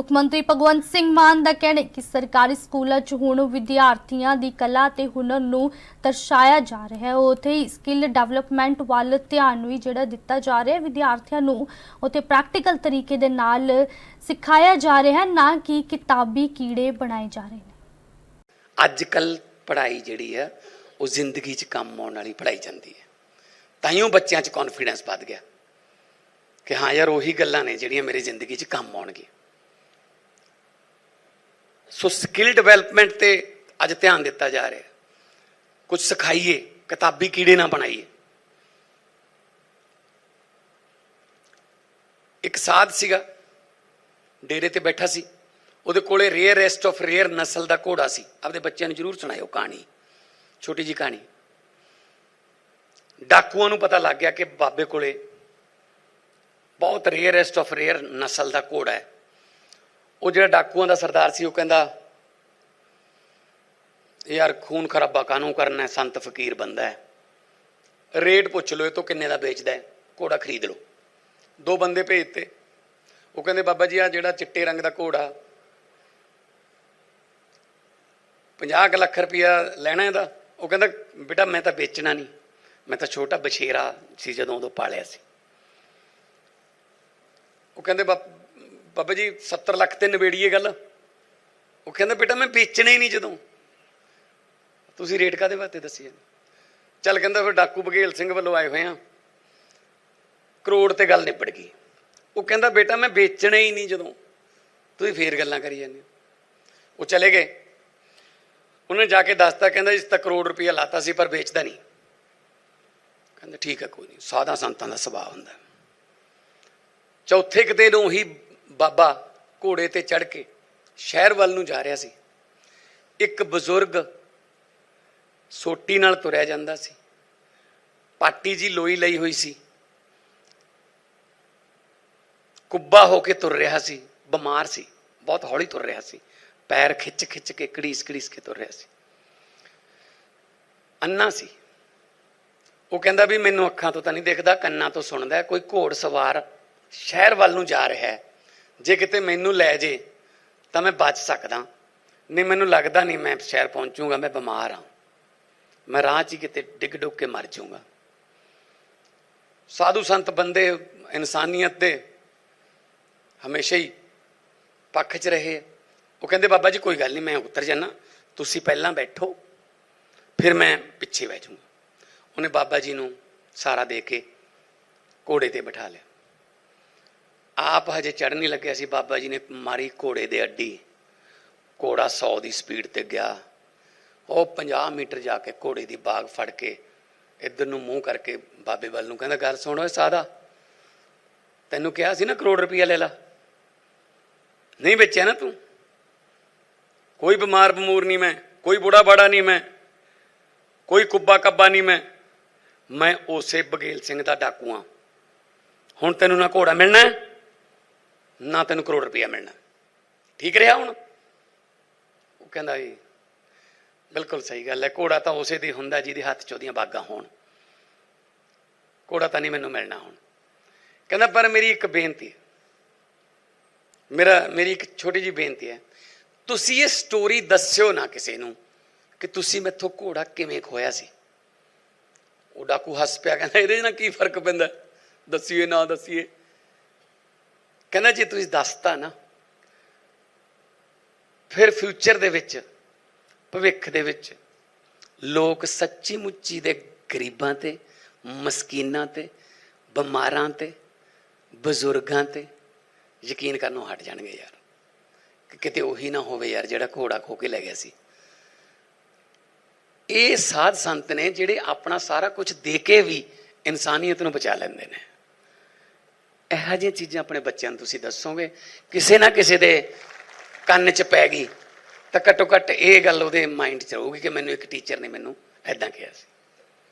ਮੁੱਖ ਮੰਤਰੀ ਭਗਵੰਤ ਸਿੰਘ ਮਾਨ ਦਾ ਕਹਿਣਾ ਹੈ ਕਿ ਸਰਕਾਰੀ ਸਕੂਲਾਂ 'ਚ ਹੁਣ ਵਿਦਿਆਰਥੀਆਂ ਦੀ ਕਲਾ ਤੇ ਹੁਨਰ ਨੂੰ ਦਰਸਾਇਆ ਜਾ ਰਿਹਾ ਹੈ। ਉੱਥੇ ਹੀ ਸਕਿੱਲ ਡਿਵੈਲਪਮੈਂਟ ਵੱਲ ਧਿਆਨ ਵੀ ਜਿਹੜਾ ਦਿੱਤਾ ਜਾ ਰਿਹਾ ਹੈ। ਵਿਦਿਆਰਥੀਆਂ ਨੂੰ ਉੱਥੇ ਪ੍ਰੈਕਟੀਕਲ ਤਰੀਕੇ ਦੇ ਨਾਲ ਸਿਖਾਇਆ ਜਾ ਰਿਹਾ ਹੈ, ਨਾ ਕਿ ਕਿਤਾਬੀ ਕੀੜੇ ਬਣਾਏ ਜਾ ਰਹੇ ਨੇ। ਅੱਜ ਕੱਲ ਪੜ੍ਹਾਈ ਜਿਹੜੀ ਹੈ, ਉਹ ਜ਼ਿੰਦਗੀ 'ਚ ਕੰਮ ਆਉਣ ਵਾਲੀ ਪੜ੍ਹਾਈ ਜਾਂਦੀ ਹੈ। ਤਾਈਓ ਬੱਚਿਆਂ 'ਚ ਕੌਨਫੀਡੈਂਸ ਵੱਧ ਗਿਆ। ਕਿ ਹਾਂ ਯਾਰ, ਉਹੀ ਗੱਲਾਂ ਨੇ ਜਿਹੜੀਆਂ ਮੇਰੀ ਜ਼ਿੰਦਗੀ 'ਚ ਕੰਮ ਆਉਣਗੀਆਂ। ਸੋ ਸਕਿੱਲ ਡਿਵੈਲਪਮੈਂਟ ਤੇ ਅੱਜ ਧਿਆਨ ਦਿੱਤਾ ਜਾ ਰਿਹਾ ਹੈ। ਕੁਝ ਸਿਖਾਈਏ, ਕਿਤਾਬੀ ਕੀੜੇ ਨਾ ਬਣਾਈਏ। ਇੱਕ ਸਾਧ ਸੀਗਾ, ਡੇਰੇ ਤੇ ਬੈਠਾ ਸੀ। ਉਹਦੇ ਕੋਲੇ ਰੇਅਰੈਸਟ ਆਫ ਰੇਅਰ ਨਸਲ ਦਾ ਘੋੜਾ ਸੀ। ਆਪਦੇ ਬੱਚਿਆਂ ਨੂੰ ਜਰੂਰ ਸੁਣਾਇਓ ਕਹਾਣੀ, ਛੋਟੀ ਜੀ ਕਹਾਣੀ। ਡਾਕੂਆਂ ਨੂੰ ਪਤਾ ਲੱਗ ਗਿਆ ਕਿ ਬਾਬੇ ਕੋਲੇ ਬਹੁਤ ਰੇਅਰੈਸਟ ਆਫ ਰੇਅਰ ਨਸਲ ਦਾ ਘੋੜਾ ਹੈ। ਉਹ ਜਿਹੜਾ ਡਾਕੂਆਂ ਦਾ ਸਰਦਾਰ ਸੀ, ਉਹ ਕਹਿੰਦਾ, ਯਾਰ, ਖੂਨ ਖਰਾਬਾ ਕਾਨੂੰ ਕਰਨਾ ਹੈ? ਸੰਤ ਫਕੀਰ ਬੰਦਾ ਹੈ। ਰੇਟ ਪੁੱਛ ਲਓ, ਇਹ ਤੋਂ ਕਿੰਨੇ ਦਾ ਵੇਚਦਾ ਹੈ? ਘੋੜਾ ਖਰੀਦ ਲਓ। ਦੋ ਬੰਦੇ ਭੇਜਤੇ। ਉਹ ਕਹਿੰਦੇ, ਬਾਬਾ ਜੀ ਆ ਜਿਹੜਾ ਚਿੱਟੇ ਰੰਗ ਦਾ ਘੋੜਾ 50 ਕੁ ਲੱਖ ਰੁਪਇਆ ਲੈਣਾ ਇਹਦਾ? ਉਹ ਕਹਿੰਦਾ, ਬੇਟਾ, ਮੈਂ ਤਾਂ ਵੇਚਣਾ ਨਹੀਂ। ਮੈਂ ਤਾਂ ਛੋਟਾ ਬਛੇਰਾ ਸੀ, ਜਦੋਂ ਉਦੋਂ ਪਾਲਿਆ ਸੀ। ਉਹ ਕਹਿੰਦੇ ਬਾਬਾ ਜੀ 70 ਲੱਖ ਤੇ ਨਵੇੜੀਏ ਗੱਲ। ਉਹ ਕਹਿੰਦਾ, ਬੇਟਾ, ਮੈਂ ਵੇਚਣਾ ਹੀ ਨਹੀਂ ਜਦੋਂ। ਤੁਸੀਂ ਰੇਟ ਕਾਦੇ ਵਾਸਤੇ ਦੱਸੀ ਚੱਲ ਕਹਿੰਦਾ, ਫਿਰ ਡਾਕੂ ਬਘੇਲ ਸਿੰਘ ਵੱਲੋਂ ਆਏ ਹੋਏ ਆ। ਕਰੋੜ ਤੇ ਗੱਲ ਨਿਬੜ ਗਈ। ਉਹ ਕਹਿੰਦਾ, ਬੇਟਾ, ਮੈਂ ਵੇਚਣਾ ਹੀ ਨਹੀਂ ਜਦੋਂ। ਤੁਸੀਂ ਫੇਰ ਗੱਲਾਂ ਕਰੀ ਜਾਂਦੇ ਹੋ। ਉਹ ਚਲੇ ਗਏ। ਉਹਨੇ ਜਾ ਕੇ ਦੱਸਤਾ, ਕਹਿੰਦਾ, ਇਸ ਤਾਂ ਕਰੋੜ ਰੁਪਇਆ ਲਾਤਾ ਸੀ, ਪਰ ਵੇਚਦਾ ਨਹੀਂ। ਕਹਿੰਦਾ, ਠੀਕ ਹੈ ਕੋਈ ਨਹੀਂ। ਸਾਦਾ ਸੰਤਾਂ ਦਾ ਸੁਭਾਅ ਹੁੰਦਾ। ਚੌਥੇ ਕਿਤੇ ਨੂੰ ਹੀ ਬਾਬਾ ਘੋੜੇ ਤੇ ਚੜ ਕੇ ਸ਼ਹਿਰ ਵੱਲ ਨੂੰ ਜਾ ਰਿਹਾ ਸੀ। ਇੱਕ ਬਜ਼ੁਰਗ ਸੋਟੀ ਨਾਲ ਤੁਰਿਆ ਜਾਂਦਾ ਸੀ। ਪਾਟੀ ਜੀ ਲੋਈ ਲਈ ਹੋਈ ਸੀ। ਕੁੱਬਾ ਹੋ ਕੇ ਤੁਰ ਰਿਹਾ ਸੀ, ਬਿਮਾਰ ਸੀ, ਬਹੁਤ ਹੌਲੀ ਤੁਰ ਰਿਹਾ ਸੀ। ਪੈਰ ਖਿੱਚ ਖਿੱਚ ਕੇ ਕੜੀਸ ਕੜੀਸ ਕੇ ਤੁਰ ਰਿਹਾ ਸੀ। ਅੰਨਾ ਸੀ। ਉਹ ਕਹਿੰਦਾ ਵੀ ਮੈਨੂੰ ਅੱਖਾਂ ਤੋਂ ਤਾਂ ਨਹੀਂ ਦਿਖਦਾ, ਕੰਨਾਂ ਤੋਂ ਸੁਣਦਾ ਕੋਈ ਘੋੜ ਸਵਾਰ ਸ਼ਹਿਰ ਵੱਲ ਨੂੰ ਜਾ ਰਿਹਾ ਹੈ। ਜੇ ਕਿਤੇ ਮੈਨੂੰ ਲੈ ਜੇ, ਤਾਂ ਮੈਂ ਬਚ ਸਕਦਾ। ਨਹੀਂ, ਮੈਨੂੰ ਲੱਗਦਾ ਨਹੀਂ ਮੈਂ ਸ਼ਹਿਰ ਪਹੁੰਚੂਗਾ, ਮੈਂ ਬਿਮਾਰ ਹਾਂ। ਮੈਂ ਰਾਹ 'ਚ ਹੀ ਕਿਤੇ ਡਿੱਗ ਡੁੱਗ ਕੇ ਮਰ ਜਾਊਂਗਾ। ਸਾਧੂ ਸੰਤ ਬੰਦੇ ਇਨਸਾਨੀਅਤ ਦੇ ਹਮੇਸ਼ਾ ਹੀ ਪੱਖ 'ਚ ਰਹੇ ਉਹ ਕਹਿੰਦੇ, ਬਾਬਾ ਜੀ, ਕੋਈ ਗੱਲ ਨਹੀਂ, ਮੈਂ ਉਤਰ ਜਾਣਾ ਤੁਸੀਂ ਪਹਿਲਾਂ ਬੈਠੋ, ਫਿਰ ਮੈਂ ਪਿੱਛੇ ਬਹਿ ਜਾਊਂਗਾ। ਉਹਨੇ ਬਾਬਾ ਜੀ ਨੂੰ ਸਾਰਾ ਦੇ ਕੇ ਘੋੜੇ ਤੇ ਬਿਠਾ ਲਿਆ। ਆਪ ਹਜੇ ਚੜ੍ਹ ਨਹੀਂ ਲੱਗਿਆ ਸੀ, ਬਾਬਾ ਜੀ ਨੇ ਮਾਰੀ ਘੋੜੇ ਦੇ ਅੱਡੀ। ਘੋੜਾ 100 ਦੀ ਸਪੀਡ ਤੇ ਗਿਆ। ਉਹ 50 ਮੀਟਰ ਜਾ ਕੇ ਘੋੜੇ ਦੀ ਬਾਗ ਫੜ ਕੇ ਇੱਧਰ ਨੂੰ ਮੂੰਹ ਕਰਕੇ ਬਾਬੇ ਵੱਲ ਨੂੰ ਕਹਿੰਦਾ, ਗੱਲ ਸੁਣ ਓਏ ਸਾਦਾ, ਤੈਨੂੰ ਕਿਹਾ ਸੀ ਨਾ ਕਰੋੜ ਰੁਪਇਆ ਲੈ ਲਾ? ਨਹੀਂ ਵੇਚਿਆ ਨਾ ਤੂੰ? ਕੋਈ ਬਿਮਾਰ ਬਮੂਰ ਨਹੀਂ ਮੈਂ, ਕੋਈ ਬੁੜਾ ਬਾੜਾ ਨਹੀਂ ਮੈਂ, ਕੋਈ ਕੁੱਬਾ ਕੱਬਾ ਨਹੀਂ ਮੈਂ ਮੈਂ ਉਸੇ ਬਗੇਲ ਸਿੰਘ ਦਾ ਡਾਕੂ ਆ। ਹੁਣ ਤੈਨੂੰ ਨਾ ਘੋੜਾ ਮਿਲਣਾ ਨਾ ਤੈਨੂੰ ਕਰੋੜ ਰੁਪਇਆ ਮਿਲਣਾ। ਠੀਕ ਰਿਹਾ ਹੁਣ? ਉਹ ਕਹਿੰਦਾ ਜੀ ਬਿਲਕੁਲ ਸਹੀ ਗੱਲ ਹੈ, ਘੋੜਾ ਤਾਂ ਉਸੇ ਦੀ ਹੁੰਦਾ ਜਿਹਦੇ ਹੱਥ 'ਚ ਉਹਦੀਆਂ ਬਾਗਾਂ ਹੋਣ। ਘੋੜਾ ਤਾਂ ਨਹੀਂ ਮੈਨੂੰ ਮਿਲਣਾ ਹੁਣ। ਕਹਿੰਦਾ, ਪਰ ਮੇਰੀ ਇੱਕ ਬੇਨਤੀ ਹੈ। ਮੇਰਾ, ਮੇਰੀ ਇੱਕ ਛੋਟੀ ਜੀ ਬੇਨਤੀ ਹੈ। ਤੁਸੀਂ ਇਹ ਸਟੋਰੀ ਦੱਸਿਓ ਨਾ ਕਿਸੇ ਨੂੰ ਕਿ ਤੁਸੀਂ ਮੈਥੋਂ ਘੋੜਾ ਕਿਵੇਂ ਖੋਇਆ ਸੀ। ਉਹ ਡਾਕੂ ਹੱਸ ਪਿਆ, ਕਹਿੰਦਾ, ਇਹਦੇ ਨਾਲ ਕੀ ਫ਼ਰਕ ਪੈਂਦਾ? ਦੱਸੀਏ, ਨਾ ਦੱਸੀਏ। ਕਹਿੰਦਾ ਜੇ ਤੁਸੀਂ ਦੱਸਤਾ ਨਾ, ਫਿਰ ਫਿਊਚਰ ਦੇ ਵਿੱਚ, ਭਵਿੱਖ ਦੇ ਵਿੱਚ ਲੋਕ ਸੱਚੀ ਮੁੱਚੀ ਦੇ ਗਰੀਬਾਂ ਤੇ, ਮਸਕੀਨਾਂ ਤੇ, ਬਿਮਾਰਾਂ ਤੇ, ਬਜ਼ੁਰਗਾਂ ਤੇ ਯਕੀਨ ਕਰਨੋਂ ਹਟ ਜਾਣਗੇ ਯਾਰ। ਕਿ ਕਿਤੇ ਉਹੀ ਨਾ ਹੋਵੇ ਯਾਰ ਜਿਹੜਾ ਘੋੜਾ ਖੋ ਕੇ ਲੈ ਗਿਆ ਸੀ। ਇਹ ਸਾਧ ਸੰਤ ਨੇ ਜਿਹੜੇ ਆਪਣਾ ਸਾਰਾ ਕੁਝ ਦੇ ਕੇ ਵੀ ਇਨਸਾਨੀਅਤ ਨੂੰ ਬਚਾ ਲੈਂਦੇ ਨੇ। ਇਹੋ ਜਿਹੀਆਂ ਚੀਜ਼ਾਂ ਆਪਣੇ ਬੱਚਿਆਂ ਨੂੰ ਤੁਸੀਂ ਦੱਸੋਗੇ? ਕਿਸੇ ਨਾ ਕਿਸੇ ਦੇ ਕੰਨ 'ਚ ਪੈ ਗਈ। ਤਾਂ ਘੱਟੋ ਘੱਟ ਇਹ ਗੱਲ ਉਹਦੇ ਮਾਈਂਡ 'ਚ ਰਹੂਗੀ ਕਿ ਮੈਨੂੰ ਇੱਕ ਟੀਚਰ ਨੇ ਮੈਨੂੰ ਐਦਾਂ ਕਿਹਾ ਸੀ।